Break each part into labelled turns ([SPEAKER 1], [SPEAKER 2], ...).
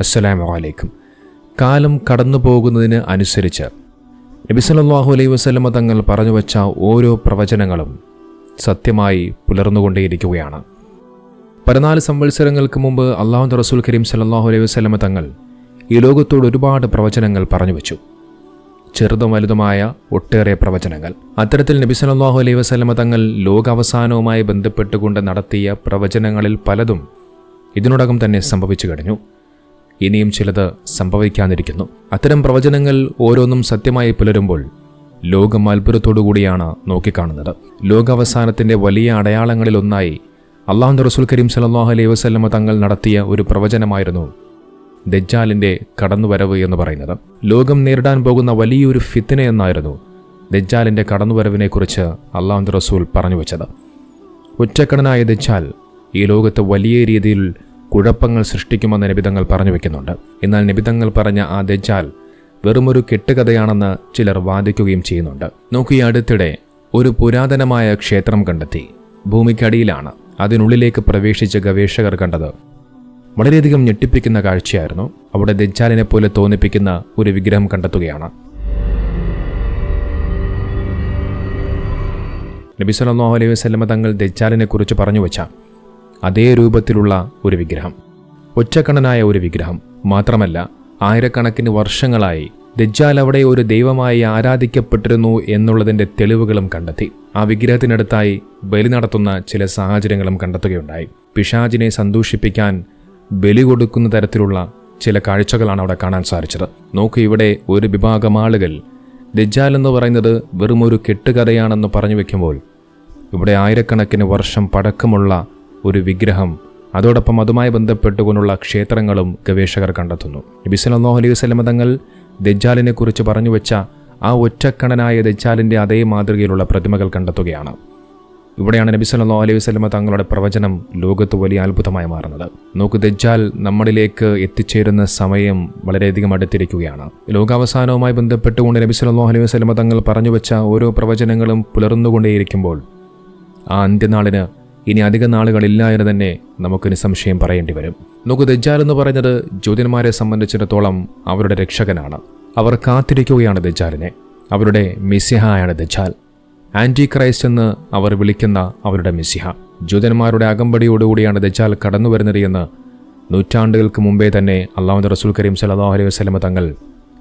[SPEAKER 1] അസ്സലാമു അലൈക്കും. കാലം കടന്നു പോകുന്നതിന് അനുസരിച്ച് നബി സല്ലല്ലാഹു അലൈഹി വസല്ലമ തങ്ങൾ പറഞ്ഞു വച്ച ഓരോ പ്രവചനങ്ങളും സത്യമായി പുലർന്നുകൊണ്ടേയിരിക്കുകയാണ്. പതിനാല് സംവത്സരങ്ങൾക്ക് മുമ്പ് അള്ളാഹു റസൂൽ കരീം സല്ലല്ലാഹു അലൈഹി വസ്ലമ തങ്ങൾ ഈ ലോകത്തോട് ഒരുപാട് പ്രവചനങ്ങൾ പറഞ്ഞു വച്ചു. ചെറുതും വലുതുമായ ഒട്ടേറെ പ്രവചനങ്ങൾ. അത്തരത്തിൽ നബി സല്ലല്ലാഹു അലൈഹി വസ്ലമ തങ്ങൾ ലോകാവസാനവുമായി ബന്ധപ്പെട്ടുകൊണ്ട് നടത്തിയ പ്രവചനങ്ങളിൽ പലതും ഇതിനോടകം തന്നെ സംഭവിച്ചു കഴിഞ്ഞു. ഇനിയും ചിലത് സംഭവിക്കാനിരിക്കുന്നു. അത്തരം പ്രവചനങ്ങൾ ഓരോന്നും സത്യമായി പുലരുമ്പോൾ ലോകം അത്ഭുതത്തോടുകൂടിയാണ് നോക്കിക്കാണുന്നത്. ലോകാവസാനത്തിന്റെ വലിയ അടയാളങ്ങളിലൊന്നായി അള്ളാഹു റസൂൽ കരീം സല്ലല്ലാഹു അലൈഹി വസ്ലമ തങ്ങൾ നടത്തിയ ഒരു പ്രവചനമായിരുന്നു ദജ്ജാലിന്റെ കടന്നുവരവ് എന്ന് പറയുന്നത്. ലോകം നേരിടാൻ പോകുന്ന വലിയൊരു ഫിത്തിന എന്നായിരുന്നു ദജ്ജാലിന്റെ കടന്നുവരവിനെക്കുറിച്ച് അള്ളാഹു റസൂൽ പറഞ്ഞു വെച്ചത്. ഒറ്റക്കടനായ ദജ്ജാൽ ഈ ലോകത്ത് വലിയ രീതിയിൽ കുഴപ്പങ്ങൾ സൃഷ്ടിക്കുമെന്ന് നിബിതങ്ങൾ പറഞ്ഞു വെക്കുന്നുണ്ട്. എന്നാൽ നിബിതങ്ങൾ പറഞ്ഞ ആ ദജാൽ വെറുമൊരു കെട്ടുകഥയാണെന്ന് ചിലർ വാദിക്കുകയും ചെയ്യുന്നുണ്ട്. നോക്കി അടുത്തിടെ ഒരു പുരാതനമായ ക്ഷേത്രം കണ്ടെത്തി. ഭൂമിക്കടിയിലാണ്. അതിനുള്ളിലേക്ക് പ്രവേശിച്ച ഗവേഷകർ കണ്ടത് വളരെയധികം ഞെട്ടിപ്പിക്കുന്ന കാഴ്ചയായിരുന്നു. അവിടെ ദജ്ജാലിനെ പോലെ തോന്നിപ്പിക്കുന്ന ഒരു വിഗ്രഹം കണ്ടെത്തുകയാണ്. നബി സല്ലല്ലാഹു അലൈഹി വസല്ലമ തങ്ങൾ ദജ്ജാലിനെ കുറിച്ച് പറഞ്ഞു വെച്ച അതേ രൂപത്തിലുള്ള ഒരു വിഗ്രഹം. ഒറ്റക്കണ്ണനായ ഒരു വിഗ്രഹം. മാത്രമല്ല ആയിരക്കണക്കിന് വർഷങ്ങളായി ദജ്ജാൽ അവിടെ ഒരു ദൈവമായി ആരാധിക്കപ്പെട്ടിരുന്നു എന്നുള്ളതിന്റെ തെളിവുകളും കണ്ടെത്തി. ആ വിഗ്രഹത്തിനടുത്തായി ബലി നടത്തുന്ന ചില സാഹചര്യങ്ങളും കണ്ടെത്തുകയുണ്ടായി. പിശാചിനെ സന്തോഷിപ്പിക്കാൻ ബലി കൊടുക്കുന്ന തരത്തിലുള്ള ചില കാഴ്ചകളാണ് അവിടെ കാണാൻ സാധിച്ചത്. നോക്കൂ ഇവിടെ ഒരു വിഭാഗം ആളുകൾ ദജ്ജാൽ എന്ന് പറയുന്നത് വെറുമൊരു കെട്ടുകഥയാണെന്ന് പറഞ്ഞു വെക്കുമ്പോൾ ഇവിടെ ആയിരക്കണക്കിന് വർഷം പഴക്കമുള്ള ഒരു വിഗ്രഹം. അതോടൊപ്പം അതുമായി ബന്ധപ്പെട്ടുകൊണ്ടുള്ള ക്ഷേത്രങ്ങളും ഗവേഷകർ കണ്ടെത്തുന്നു. നബി സല്ലല്ലാഹു അലൈഹി വസല്ലമ തങ്ങൾ ദജ്ജാലിനെ കുറിച്ച് പറഞ്ഞു വെച്ച ആ ഒറ്റക്കണനായ ദജ്ജാലിന്റെ അതേ മാതൃകയിലുള്ള പ്രതിമകൾ കണ്ടെത്തുകയാണ്. ഇവിടെയാണ് നബി സല്ലല്ലാഹു അലൈഹി വസല്ലമ തങ്ങളുടെ പ്രവചനം ലോകത്ത് വലിയ അത്ഭുതമായി മാറുന്നത്. നോക്ക് ദജ്ജാൽ നമ്മളിലേക്ക് എത്തിച്ചേരുന്ന സമയം വളരെയധികം അടുത്തിരിക്കുകയാണ്. ലോകാവസാനവുമായി ബന്ധപ്പെട്ടുകൊണ്ട് നബി സല്ലല്ലാഹു അലൈഹി വസല്ലമ തങ്ങൾ പറഞ്ഞു വെച്ച ഓരോ പ്രവചനങ്ങളും പുലർന്നുകൊണ്ടേയിരിക്കുമ്പോൾ ആ അന്ത്യനാളിന് ഇനി അധിക നാളുകളില്ല എന്ന് തന്നെ നമുക്ക് നിസ്സംശയം പറയേണ്ടി വരും. നോക്കൂ ദജ്ജാൽ എന്ന് പറയുന്നത് ജ്യോതിന്മാരെ സംബന്ധിച്ചിടത്തോളം അവരുടെ രക്ഷകനാണ്. അവർ കാത്തിരിക്കുകയാണ് ദജ്ജാലിനെ. അവരുടെ മിസിഹായാണ് ദജ്ജാൽ. ആന്റി ക്രൈസ്റ്റ് എന്ന് അവർ വിളിക്കുന്ന അവരുടെ മിസിഹ ജൂതന്മാരുടെ അകമ്പടിയോടുകൂടിയാണ് ദജ്ജാൽ കടന്നു വരുന്നത് എന്ന് നൂറ്റാണ്ടുകൾക്ക് മുമ്പേ തന്നെ അള്ളാഹുദ് റസൂൽ കരീം സല്ലല്ലാഹു അലൈഹി വസ്ലമ തങ്ങൾ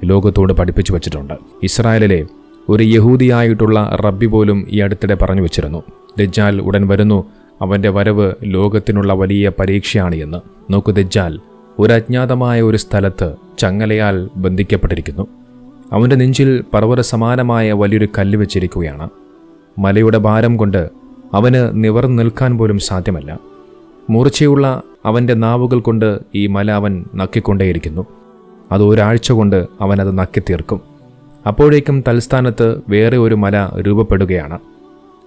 [SPEAKER 1] ലോകത്തോട് പഠിപ്പിച്ചു വച്ചിട്ടുണ്ട്. ഇസ്രായേലിലെ ഒരു യഹൂദിയായിട്ടുള്ള റബ്ബി പോലും ഈ അടുത്തിടെ പറഞ്ഞു വെച്ചിരുന്നു. ദജ്ജാൽ ഉടൻ വരുന്നു. അവന്റെ വരവ് ലോകത്തിനുള്ള വലിയ പരീക്ഷയാണ് എന്ന് നോക്കുതെജ്ജാൽ ഒരു അജ്ഞാതമായ ഒരു സ്ഥലത്ത് ചങ്ങലയാൽ ബന്ധിക്കപ്പെട്ടിരിക്കുന്നു. അവന്റെ നെഞ്ചിൽ പർവത സമാനമായ വലിയൊരു കല്ല് വെച്ചിരിക്കുകയാണ്. മലയുടെ ഭാരം കൊണ്ട് അവന് നിവർന്നു നിൽക്കാൻ പോലും സാധ്യമല്ല. മൂർച്ചയുള്ള അവന്റെ നാവുകൾ കൊണ്ട് ഈ മല അവൻ നക്കിക്കൊണ്ടേയിരിക്കുന്നു. അത് ഒരാഴ്ച കൊണ്ട് അവനത് നക്കിത്തീർക്കും. അപ്പോഴേക്കും തൽസ്ഥാനത്ത് വേറെ ഒരു മല രൂപപ്പെടുകയാണ്.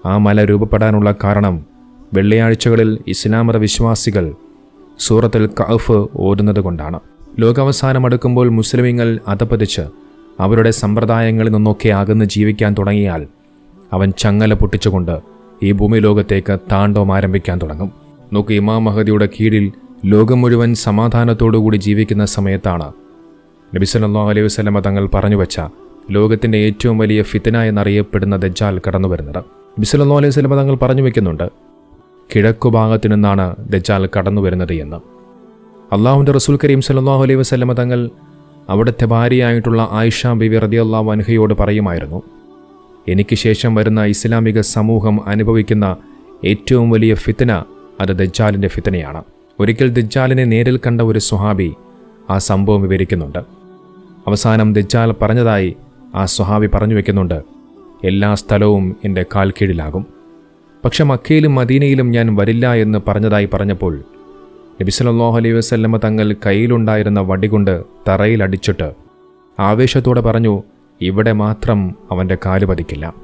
[SPEAKER 1] ആ മല രൂപപ്പെടാനുള്ള കാരണം വെള്ളിയാഴ്ചകളിൽ ഇസ്ലാമത വിശ്വാസികൾ സൂറത്തിൽ കഫ് ഓടുന്നത് കൊണ്ടാണ്. ലോകാവസാനം അടുക്കുമ്പോൾ മുസ്ലിമീങ്ങൾ അതപ്പതിച്ച് അവരുടെ സമ്പ്രദായങ്ങളിൽ നിന്നൊക്കെ അകന്ന് ജീവിക്കാൻ തുടങ്ങിയാൽ അവൻ ചങ്ങല പൊട്ടിച്ചുകൊണ്ട് ഈ ഭൂമി ലോകത്തേക്ക് താണ്ഡവം ആരംഭിക്കാൻ തുടങ്ങും. നോക്ക് ഇമാം മഹദിയുടെ കീഴിൽ ലോകം മുഴുവൻ സമാധാനത്തോടുകൂടി ജീവിക്കുന്ന സമയത്താണ് നബി സല്ലല്ലാഹു അലൈഹി വസ്ലമ തങ്ങൾ പറഞ്ഞു വെച്ച ലോകത്തിന്റെ ഏറ്റവും വലിയ ഫിത്തന എന്നറിയപ്പെടുന്ന ദജ്ജാൽ കടന്നു വരുന്നത് നബി സല്ലല്ലാഹു അലൈഹി വസ്ലമ തങ്ങൾ പറഞ്ഞു വെക്കുന്നുണ്ട് കിഴക്കു ഭാഗത്തു നിന്നാണ് ദജ്ജാൽ കടന്നു വരുന്നത് എന്ന്. അള്ളാഹുവിന്റെ റസൂൽ കരീം സല്ലല്ലാഹു അലൈഹി വസ്ലമ തങ്ങൾ അവിടുത്തെ ഭാര്യയായിട്ടുള്ള ആയിഷ ബിബി റളിയല്ലാഹു അൻഹയോട് പറയുമായിരുന്നു എനിക്ക് ശേഷം വരുന്ന ഇസ്ലാമിക സമൂഹം അനുഭവിക്കുന്ന ഏറ്റവും വലിയ ഫിത്തന അത് ദജ്ജാലിന്റെ ഫിത്തനയാണ് ഒരിക്കൽ ദജ്ജാലിനെ നേരിൽ കണ്ട ഒരു സുഹാബി ആ സംഭവം വിവരിക്കുന്നുണ്ട്. അവസാനം ദജ്ജാൽ പറഞ്ഞതായി ആ സുഹാബി പറഞ്ഞു വെക്കുന്നുണ്ട് എല്ലാ സ്ഥലവും എന്റെ കാൽ കീഴിലാകും പക്ഷെ മക്കയിലും മദീനയിലും ഞാൻ വരില്ല എന്ന് പറഞ്ഞതായി പറഞ്ഞപ്പോൾ നബി സല്ലല്ലാഹു അലൈഹി വസല്ലമ തങ്ങൾ കയ്യിലുണ്ടായിരുന്ന വടികൊണ്ട് തറയിലടിച്ചിട്ട് ആവേശത്തോടെ പറഞ്ഞു ഇവിടെ മാത്രം അവന്റെ കാൽ പതിക്കില്ല.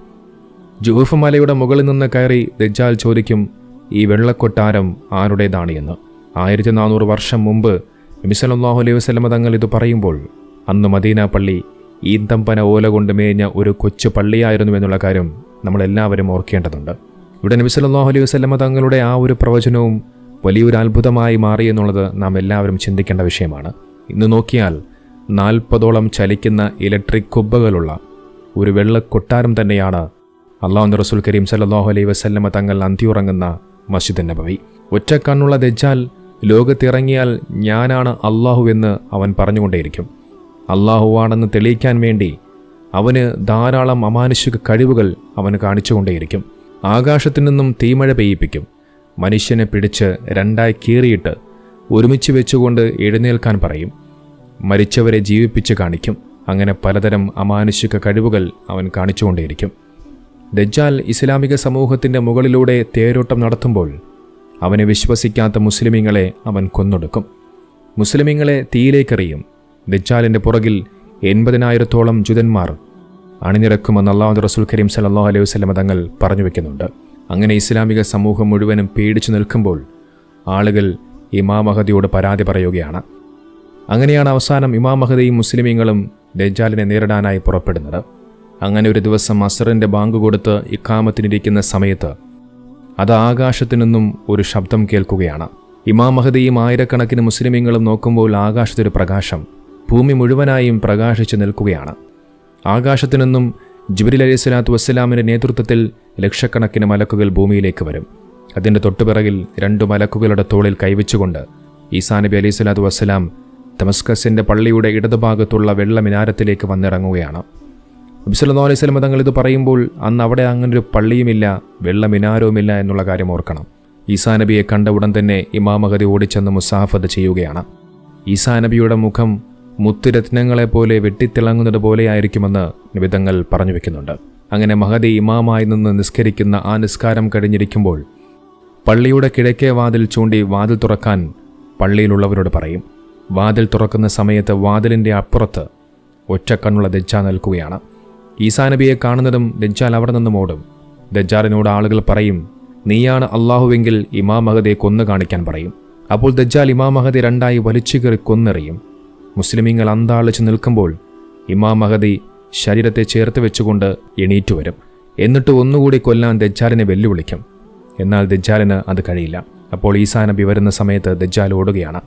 [SPEAKER 1] ജൂഫ് മലയുടെ മുകളിൽ നിന്ന് കയറി ദജ്ജാൽ ചോദിക്കും ഈ വെള്ളക്കൊട്ടാരം ആരുടേതാണ് എന്ന്? ആയിരത്തി നാനൂറ് വർഷം മുമ്പ് നബിസലല്ലാഹു അലൈഹി വസല്ലമ തങ്ങൾ ഇത് പറയുമ്പോൾ അന്ന് മദീന പള്ളി ഈന്തമ്പന ഓല കൊണ്ട് മേഞ്ഞ ഒരു കൊച്ചു പള്ളിയായിരുന്നു എന്നുള്ള കാര്യം നമ്മളെല്ലാവരും ഓർക്കേണ്ടതുണ്ട്. ഇവിടെ നബി സല്ലാഹു അലൈഹി വസല്ലമ തങ്ങളുടെ ആ ഒരു പ്രവചനവും വലിയൊരു അത്ഭുതമായി മാറി എന്നുള്ളത് നാം എല്ലാവരും ചിന്തിക്കേണ്ട വിഷയമാണ്. ഇന്ന് നോക്കിയാൽ നാൽപ്പതോളം ചലിക്കുന്ന ഇലക്ട്രിക് കുബ്ബകളുള്ള ഒരു വെള്ള കൊട്ടാരം തന്നെയാണ് അള്ളാഹു റസൂൽ കരീം സല്ലാഹു അലൈഹി വസല്ലമ തങ്ങൾ അന്തിയുറങ്ങുന്ന മസ്ജിദ് നബവി. ഒറ്റക്കണ്ണുള്ള ദജ്ജാൽ ലോകത്തിറങ്ങിയാൽ ഞാനാണ് അള്ളാഹു എന്ന് അവൻ പറഞ്ഞുകൊണ്ടേയിരിക്കും. അള്ളാഹുവാണെന്ന് തെളിയിക്കാൻ വേണ്ടി അവന് ധാരാളം അമാനുഷിക കഴിവുകൾ അവന് കാണിച്ചുകൊണ്ടേയിരിക്കും. ആകാശത്തു നിന്നും തീമഴ പെയ്യിപ്പിക്കും. മനുഷ്യനെ പിടിച്ച് രണ്ടായി കീറിയിട്ട് ഒരുമിച്ച് വെച്ചുകൊണ്ട് എഴുന്നേൽക്കാൻ പറയും. മരിച്ചവരെ ജീവിപ്പിച്ച് കാണിക്കും. അങ്ങനെ പലതരം അമാനുഷിക കഴിവുകൾ അവൻ കാണിച്ചുകൊണ്ടേയിരിക്കും. ദജ്ജാൽ ഇസ്ലാമിക സമൂഹത്തിന്റെ മുകളിലൂടെ തേരോട്ടം നടത്തുമ്പോൾ അവനെ വിശ്വസിക്കാത്ത മുസ്ലിമീങ്ങളെ അവൻ കൊന്നൊടുക്കും. മുസ്ലിമീങ്ങളെ തീയിലേക്കെറിയും. ദജ്ജാലിന്റെ പുറകിൽ എൺപതിനായിരത്തോളം ജുതന്മാർ അണിനിരക്കുമെന്ന് അള്ളാഹു റസൂൽ കരീം സല്ലല്ലാഹു അലൈഹി വസ്ലമ തങ്ങൾ പറഞ്ഞു വെക്കുന്നുണ്ട്. അങ്ങനെ ഇസ്ലാമിക സമൂഹം മുഴുവനും പേടിച്ചു നിൽക്കുമ്പോൾ ആളുകൾ ഇമാം മഹദിയോട് പരാതി പറയുകയാണ്. അങ്ങനെയാണ് അവസാനം ഇമാം മഹദിയും മുസ്ലിമീങ്ങളും ദജാലിനെ നേരിടാനായി പുറപ്പെടുന്നത്. അങ്ങനെ ഒരു ദിവസം അസറിന്റെ ബാങ്ക് കൊടുത്ത് ഇക്കാമത്തിനിരിക്കുന്ന സമയത്ത് അത് ആകാശത്തു നിന്നും ഒരു ശബ്ദം കേൾക്കുകയാണ്. ഇമാം മഹദിയും ആയിരക്കണക്കിന് മുസ്ലിമീങ്ങളും നോക്കുമ്പോൾ ആകാശത്തൊരു പ്രകാശം ഭൂമി മുഴുവനായും പ്രകാശിച്ചു നിൽക്കുകയാണ്. ആകാശത്തു നിന്നും ജിബിരിൽ അലൈഹി സ്വലാത്തു വസ്സലാമിന്റെ നേതൃത്വത്തിൽ ലക്ഷക്കണക്കിന് മലക്കുകൾ ഭൂമിയിലേക്ക് വരും. അതിന്റെ തൊട്ടുപിറകിൽ രണ്ടു മലക്കുകളുടെ തോളിൽ കൈവച്ചുകൊണ്ട് ഈസാ നബി അലൈഹി സ്വലാത്തു വസ്സലാം തമസ്കസിന്റെ പള്ളിയുടെ ഇടതുഭാഗത്തുള്ള വെള്ള മിനാരത്തിലേക്ക് വന്നിറങ്ങുകയാണ്. അബ്സുല്ലാ അലൈഹി സ്വലം തങ്ങൾ ഇത് പറയുമ്പോൾ അന്ന് അവിടെ അങ്ങനെ ഒരു പള്ളിയുമില്ല വെള്ള മിനാരവുമില്ല എന്നുള്ള കാര്യം ഓർക്കണം. ഈസാ നബിയെ കണ്ട ഉടൻ തന്നെ ഇമാമഹതി ഓടിച്ചെന്ന് മുസാഹഫത് ചെയ്യുകയാണ്. ഈസാ നബിയുടെ മുഖം മുത്തുരത്നങ്ങളെപ്പോലെ വെട്ടിത്തിളങ്ങുന്നത് പോലെയായിരിക്കുമെന്ന് നിബിതങ്ങൾ പറഞ്ഞു വെക്കുന്നുണ്ട്. അങ്ങനെ മഹദി ഇമാമായി നിന്ന് നിസ്കരിക്കുന്ന ആ നിസ്കാരം കഴിഞ്ഞിരിക്കുമ്പോൾ പള്ളിയുടെ കിഴക്കേ വാതിൽ ചൂണ്ടി വാതിൽ തുറക്കാൻ പള്ളിയിലുള്ളവരോട് പറയും. വാതിൽ തുറക്കുന്ന സമയത്ത് വാതിലിന്റെ അപ്പുറത്ത് ഒറ്റക്കണ്ണുള്ള ദജ്ജ നിൽക്കുകയാണ്. ഈസാ നബിയെ കാണുന്നതും ദജ്ജാൽ അവിടെ നിന്നും ഓടും. ദജ്ജാലിനോട് ആളുകൾ പറയും നീയാണ് അള്ളാഹുവെങ്കിൽ ഇമാം മഹദയെ കൊന്നു കാണിക്കാൻ പറയും. അപ്പോൾ ദജ്ജാൽ ഇമാം മഹദി രണ്ടായി വലിച്ചു കയറി കൊന്നെറിയും. മുസ്ലിമീങ്ങൾ അന്താളിച്ച് നിൽക്കുമ്പോൾ ഇമാം മഹദി ശരീരത്തെ ചേർത്ത് വെച്ചുകൊണ്ട് എണീറ്റു വരും. എന്നിട്ട് ഒന്നുകൂടി കൊല്ലാൻ ദജ്ജാലിനെ വെല്ലുവിളിക്കും. എന്നാൽ ദജ്ജാലിന് അത് കഴിയില്ല. അപ്പോൾ ഈസാ നബി വരുന്ന സമയത്ത് ദജ്ജാൽ ഓടുകയാണ്.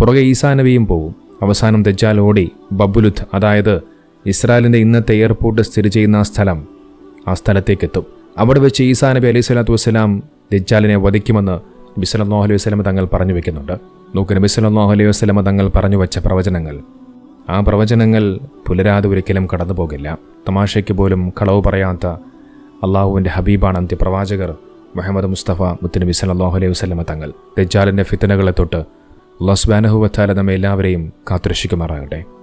[SPEAKER 1] പുറകെ ഈസാ നബിയും പോവും. അവസാനം ദജ്ജാൽ ഓടി ബബുലുത്ത് അതായത് ഇസ്രായേലിന്റെ ഇന്നത്തെ എയർപോർട്ട് സ്ഥിതി ചെയ്യുന്ന ആ സ്ഥലം ആ സ്ഥലത്തേക്കെത്തും. അവിടെ വെച്ച് ഈസാ നബി അലൈഹി സ്വലാത്തു വസ്സലാം ദജ്ജാലിനെ വധിക്കുമെന്ന് നബി അലൈഹി വസല്ലമ തങ്ങൾ പറഞ്ഞു വെക്കുന്നുണ്ട്. നോക്ക് നബി അലൈഹി വസല്ലമ തങ്ങൾ പറഞ്ഞു വെച്ച പ്രവചനങ്ങൾ. ആ പ്രവചനങ്ങൾ പുലരാതെ ഒരിക്കലും കടന്നു പോകില്ല. തമാശയ്ക്ക് പോലും കളവ് പറയാത്ത അള്ളാഹുവിന്റെ ഹബീബാണ് അന്ത്യപ്രവാചകർ മുഹമ്മദ് മുസ്തഫ മുത്തുനബി സല്ലാഹു അലൈഹി വസ്ലമ തങ്ങൾ. ദജ്ജാലിന്റെ ഫിത്തനകളെ തൊട്ട് അള്ളാഹ് സുബ്ഹാനഹു വത്താല നമ്മെ എല്ലാവരെയും കാത്തുരക്ഷിക്കുമാറാകട്ടെ.